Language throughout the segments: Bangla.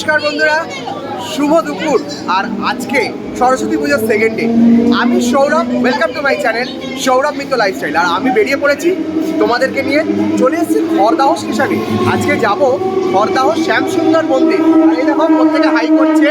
নমস্কার বন্ধুরা, শুভ দুপুর আর আজকে সরস্বতী পুজোর সেকেন্ড ডে আমি Sourav welcome to my channel Sourav Mitra lifestyle আর আমি বেরিয়ে পড়েছি তোমাদেরকে নিয়ে, চলে এসেছি খড়দাহ স্টেশনে আজকে যাব খড়দাহ শ্যামসুন্দর মন্দির। আর এই দেখো, প্রত্যেকে হাই করছে।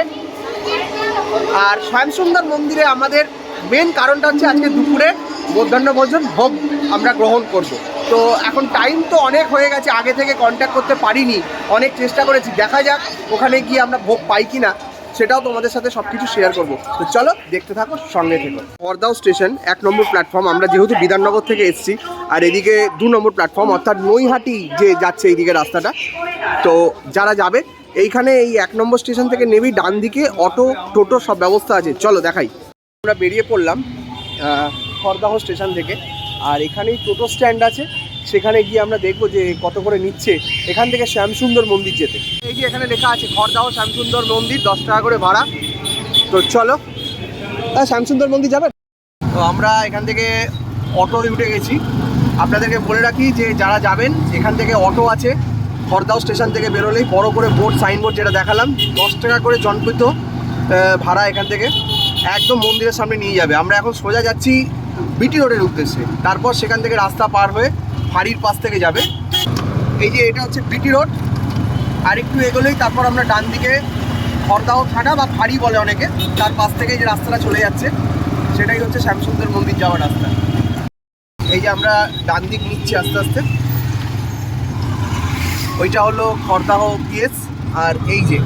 আর শ্যামসুন্দর মন্দিরে আমাদের মেন কারণটা হচ্ছে আজকে দুপুরে মধ্যাহ্ন ভোজন, ভোগ আমরা গ্রহণ করব। তো এখন টাইম তো অনেক হয়ে গেছে, আগে থেকে কন্ট্যাক্ট করতে পারিনি, অনেক চেষ্টা করেছি। দেখা যাক ওখানে গিয়ে আমরা ভোগ পাই কি না সেটাও তোমাদের সাথে সব কিছু শেয়ার করব। তো চলো, দেখতে থাকো, সঙ্গে থেকো। পর্দাও স্টেশন এক নম্বর প্ল্যাটফর্ম আমরা যেহেতু বিধাননগর থেকে এসেছি, আর এদিকে দু নম্বর প্ল্যাটফর্ম অর্থাৎ নৈহাটি যে যাচ্ছে এইদিকে রাস্তাটা, তো যারা যাবে, এইখানে এই এক নম্বর স্টেশন থেকে নেবেই, ডান দিকে অটো, টোটো সব ব্যবস্থা আছে। চলো, দেখাই। আমরা বেরিয়ে পড়লাম খড়দাহ স্টেশন থেকে, আর এখানেই টোটো স্ট্যান্ড আছে। সেখানে গিয়ে আমরা দেখব যে কত করে নিচ্ছে। এখান থেকে শ্যামসুন্দর মন্দির যেতে। এই যে এখানে লেখা আছে, খড়দাহ শ্যামসুন্দর মন্দির, দশ টাকা করে ভাড়া। তো চলো হ্যাঁ শ্যামসুন্দর মন্দির যাবেন তো আমরা এখান থেকে অটো উঠে গেছি। আপনাদেরকে বলে রাখি যে যারা যাবেন, এখান থেকে অটো আছে। খড়দাও স্টেশন থেকে বেরোলেই বড় করে বোর্ড, সাইনবোর্ড যেটা দেখালাম, দশ টাকা করে জনপ্রিত ভাড়া এখান থেকে। একদম মন্দিরের সামনে নিয়ে যাবে। আমরা এখন সোজা যাচ্ছি বিটি রোডের উদ্দেশ্যে। তারপর সেখান থেকে রাস্তা পার হয়ে ফাঁড়ির পাশ থেকে যাবে। এই যে এটা হচ্ছে বিটি রোড। আর একটু এগোলেই তারপর আমরা ডান দিকে খড়দাও থানা বা ফাঁড়ি বলে অনেকে, তার পাশ থেকে যে রাস্তাটা চলে যাচ্ছে, সেটাই হচ্ছে শ্যামসুন্দর মন্দির যাওয়ার রাস্তা। এই যে আমরা ডান দিক নিচ্ছি আস্তে আস্তে। ওইটা হলো খড়দাহ পিএস। আর এই যে,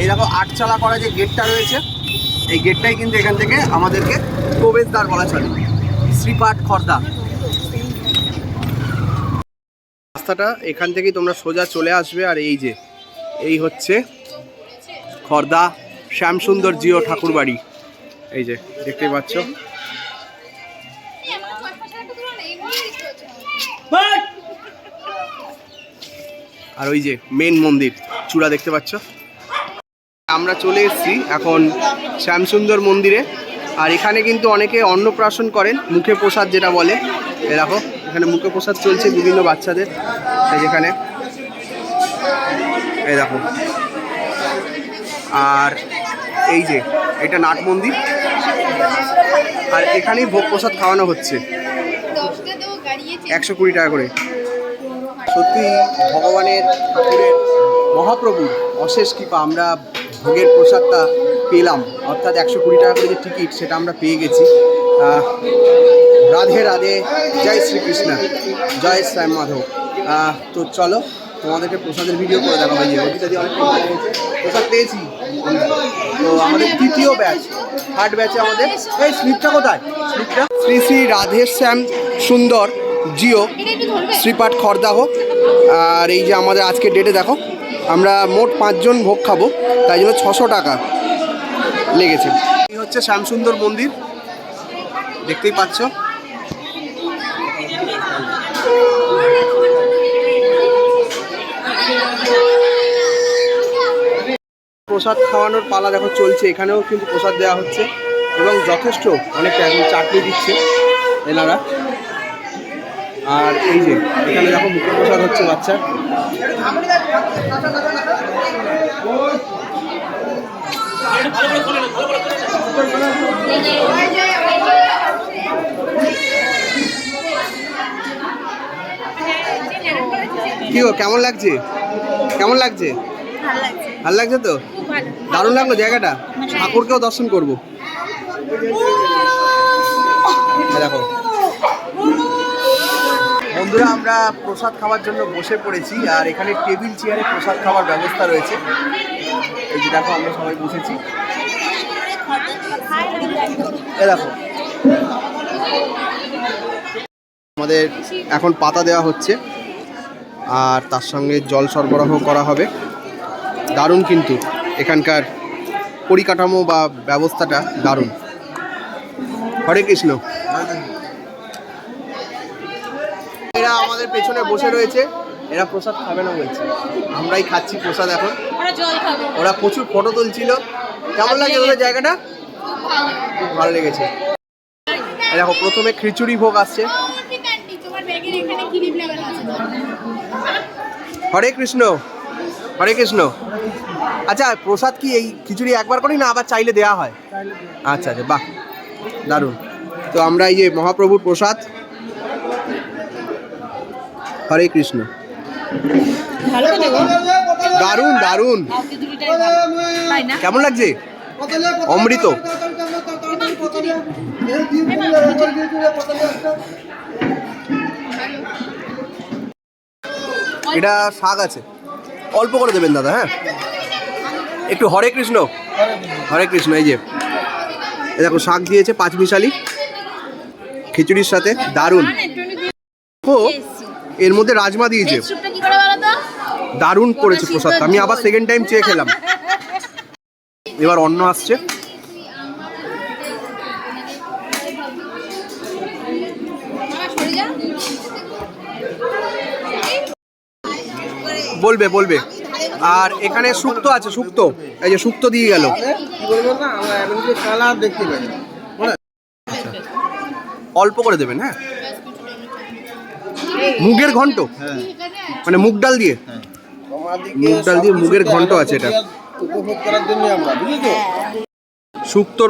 এই দেখো, আটচালা করা যে গেটটা রয়েছে, এই গেটটাই কিন্তু এখান থেকে আমাদেরকে প্রবেশদ্বার বলা চলে। শ্রীপাঠ খর্দা রাস্তাটা, এখান থেকেই তোমরা সোজা চলে আসবে। আর এই যে, এই হচ্ছে খর্দা শ্যামসুন্দর জিও ঠাকুর বাড়ি এই যে, দেখতে পাচ্ছ? আর ওই যে, মেন মন্দির, চূড়া দেখতে পাচ্ছ? আমরা চলে এসেছি এখন শ্যামসুন্দর মন্দিরে। আর এখানে কিন্তু অনেকে অন্নপ্রাশন করেন, মুখে প্রসাদ যেটা বলে। এ দেখো, এখানে মুখে প্রসাদ চলছে বিভিন্ন বাচ্চাদের। এই যেখানে? এই দেখো। আর এই যে, এটা নাট মন্দির। আর এখানেই ভোগ প্রসাদ খাওয়ানো হচ্ছে। একশো কুড়ি টাকা করে। সত্যি ভগবানের, ঠাকুরের মহাপ্রভুর অশেষ কৃপা, আমরা ভোগের প্রসাদটা পেলাম। অর্থাৎ একশো কুড়ি টাকা করে যে টিকিট, সেটা আমরা পেয়ে গেছি। রাধে রাধে। জয় শ্রীকৃষ্ণ। জয় শ্যাম মাধব তো চলো, তোমাদেরকে প্রসাদের ভিডিও করে দেখা হয়ে যাবে অনেক প্রসাদ পেয়েছি। তো আমাদের তৃতীয় ব্যাচ থার্ড ব্যাচে আমাদের এই স্লিপটা কোথায়? স্লিপটা শ্রী শ্রী রাধে শ্যাম সুন্দর জিও, শ্রীপাঠ খড়দাহ। আর এই যে আমাদের আজকের ডেটে দেখো, আমরা মোট পাঁচজন ভোগ খাব, তাই জন্য ছশো টাকা লেগেছে। এই হচ্ছে শ্যামসুন্দর মন্দির। দেখতেই পাচ্ছ। প্রসাদ খাওয়ানোর পালা দেখো চলছে। এখানেও কিন্তু প্রসাদ দেওয়া হচ্ছে এবং যথেষ্ট অনেকটা এখন চাটনি দিচ্ছে এনারা। আর এই যে এখানে দেখো মুখে প্রসাদ হচ্ছে বাচ্চা কি কেমন লাগছে? কেমন লাগছে। ভালো লাগছে তো? দারুণ লাগল জায়গাটা। ঠাকুরকেও দর্শন করব। দেখো। বন্ধুরা আমরা প্রসাদ খাওয়ার জন্য বসে পড়েছি আর এখানে টেবিল চেয়ারে প্রসাদ খাওয়ার ব্যবস্থা রয়েছে। এই যে দেখো আমরা সবাই বসেছি। এ দেখো। আমাদের এখন পাতা দেওয়া হচ্ছে আর তার সঙ্গে জল সরবরাহ করা হবে। দারুণ কিন্তু। এখানকার পরিকাঠামো বা ব্যবস্থাটা দারুণ। হরে কৃষ্ণ। এরা আমাদের পেছনে বসে রয়েছে এরা প্রসাদ খাবে না বলছে। আমরাই খাচ্ছি প্রসাদ এখন। ওরা প্রচুর ফটো তুলছিল। কেমন লাগে ওদের জায়গাটা? খুব ভালো লেগেছে। দেখো প্রথমে খিচুড়ি ভোগ আসছে। হরে কৃষ্ণ। হরে কৃষ্ণ। আচ্ছা প্রসাদ কি এই খিচুড়ি একবার করি না আবার চাইলে দেওয়া হয়? আচ্ছা আচ্ছা বাহ দারুণ। তো আমরা এই যে মহাপ্রভুর প্রসাদ। হরে কৃষ্ণ। দারুণ দারুণ। কেমন লাগছে? অমৃত। এটা শাক আছে। অল্প করে দেবেন দাদা হ্যাঁ? একটু হরে কৃষ্ণ। হরে কৃষ্ণ, এই যে। দেখো, শাক দিয়েছে পাঁচ মিশালি খিচুড়ির সাথে দারুণ। ও এর মধ্যে রাজমা দিয়েছে। দারুণ করেছে প্রসাদটা। আমি আবার সেকেন্ড টাইম চেয়ে খেলাম। এবার অন্ন আসছে। বলবে বলবে। আর এখানে শুক্তো আছে শুক্তো এই যে শুক্তো দিয়ে গেল। অল্প করে দেবেন হ্যাঁ? মুগের ঘন্ট? মানে মুগ ডাল দিয়ে? মুগ ডাল দিয়ে মুগের ঘন্ট আছে এটা। উপভোগ করার জন্য আমরা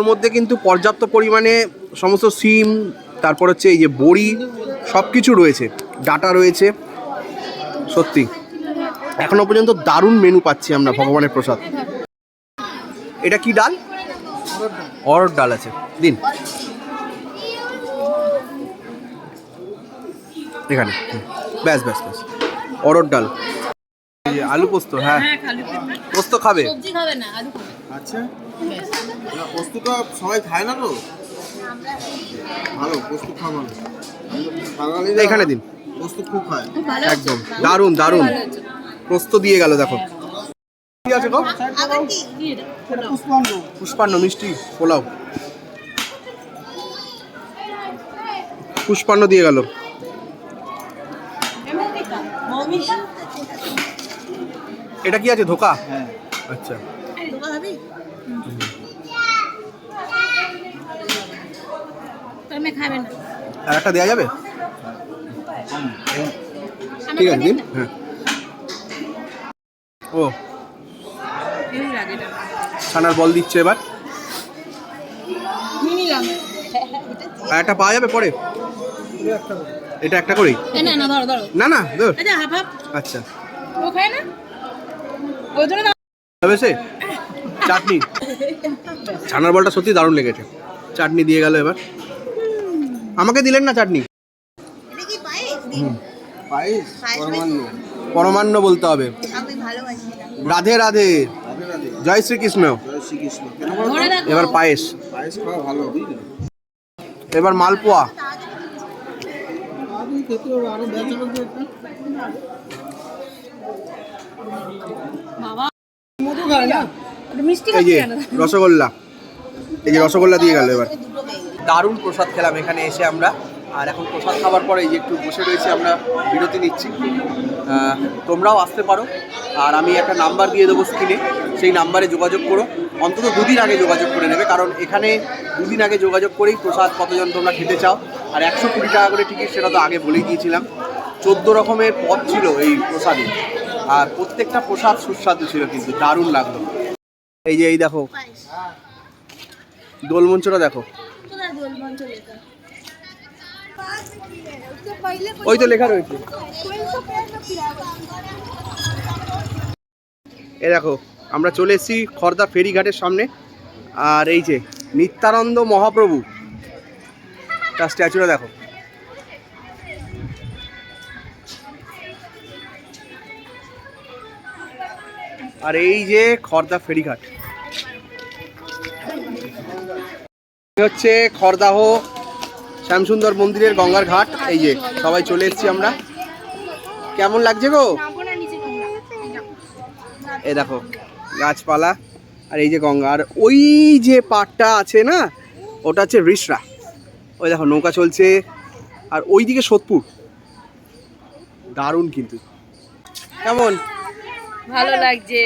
মধ্যে কিন্তু পর্যাপ্ত পরিমাণে সমস্ত সিম, তারপর হচ্ছে এই যে বড়ি সব কিছু রয়েছে। ডাটা রয়েছে। সত্যি। এখনও পর্যন্ত দারুণ মেনু পাচ্ছি আমরা ভগবানের প্রসাদ। এটা কি ডাল? অরড় ডাল আছে। দিন। এখানে। ব্যাস ব্যাস ব্যাস। অরড় ডাল। আলু পোস্ত হ্যাঁ। হ্যাঁ। পোস্ত খাবে? আচ্ছা। পোস্তটা সবাই খায় না তো? ভালো পোস্ত খাওয়া এখানে দিন। পোস্ত খুব খায়। একদম। দারুণ দারুণ। প্রস্ত দিয়ে গেল দেখো। কি আছে গো? পুষ্পান্ন মিষ্টি পোলাও। পুষ্পান্ন দিয়ে গেল। এটা কি আছে ধোকা? হ্যাঁ। আচ্ছা। আর একটা দেওয়া যাবে? ঠিক আছে দিন। হ্যাঁ। ও। ছানার বল দিচ্ছে এবার। আর একটা পাওয়া যাবে পরে? এটা একটা করেই? না, না, ধরো, ধরো। না না ধর। আচ্ছা, হাফ হাফ। আচ্ছা। ও খায় না? ওই জন্য তবে সে? চাটনি। ছানার বলটা সত্যি দারুণ লেগেছে। চাটনি দিয়ে গেল এবার। আমাকে দিলেন না চাটনি? পায়েস? পরমান্ন। পরমান্ন বলতে হবে। রাধে রাধে। জয় শ্রীকৃষ্ণ। এবার পায়েস। এবার মালপোয়া। এই যে রসগোল্লা। এই যে রসগোল্লা দিয়ে গেল এবার। দারুণ প্রসাদ খেলাম এখানে এসে আমরা। আর এখন প্রসাদ খাবার পরে এই যে একটু বসে রয়েছে আমরা বিরতি নিচ্ছি। তোমরাও আসতে পারো। আর আমি একটা নাম্বার দিয়ে দেবো স্ক্রিনে সেই নাম্বারে যোগাযোগ করো। অন্তত দুদিন আগে যোগাযোগ করে নেবে। কারণ এখানে দুদিন আগে যোগাযোগ করেই প্রসাদ কতজন তোমরা খেতে চাও। আর একশো কুড়ি টাকা করে টিকিট সেটা তো আগে বলেই দিয়েছিলাম। চোদ্দ রকমের পদ ছিল এই প্রসাদে। আর প্রত্যেকটা প্রসাদ সুস্বাদু ছিল কিন্তু দারুণ লাগল। এই যে এই দেখো। দোলমঞ্চটা দেখো। ওই তো লেখা রয়েছে। এ দেখো, আমরা চলে এসেছি খর্দা ফেরিঘাটের সামনে। আর এই যে নিত্যানন্দ মহাপ্রভু, তার স্ট্যাচুটা দেখো। আর এই যে খর্দা ফেরিঘাট। হচ্ছে খড়দাহ শ্যামসুন্দর মন্দিরের গঙ্গার ঘাট, এই যে সবাই চলে এসেছি আমরা। কেমন লাগছে গো? এ দেখো, গাছপালা আর এই যে গঙ্গা। আর ওই যে পাটটা আছে না, ওটা হচ্ছে রিসরা। ওই দেখো, নৌকা চলছে। আর ওই দিকে সোদপুর। দারুণ কিন্তু। কেমন? ভালো লাগছে।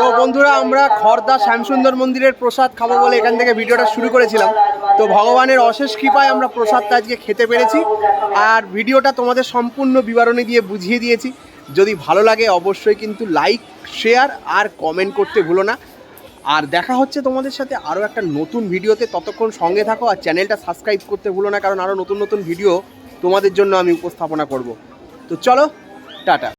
তো বন্ধুরা, আমরা খড়দা শ্যামসুন্দর মন্দিরের প্রসাদ খাব বলে এখান থেকে ভিডিওটা শুরু করেছিলাম। তো ভগবানের অশেষ কৃপায় আমরা প্রসাদটা আজকে খেতে পেরেছি। আর ভিডিওটা তোমাদের সম্পূর্ণ বিবরণী দিয়ে বুঝিয়ে দিয়েছি। যদি ভালো লাগে, অবশ্যই কিন্তু লাইক, শেয়ার আর কমেন্ট করতে ভুলো না। আর দেখা হচ্ছে তোমাদের সাথে আরও একটা নতুন ভিডিওতে। ততক্ষণ সঙ্গে থাকো আর চ্যানেলটা সাবস্ক্রাইব করতে ভুলো না, কারণ আরও নতুন নতুন ভিডিও তোমাদের জন্য আমি উপস্থাপনা করব। তো চলো, টাটা।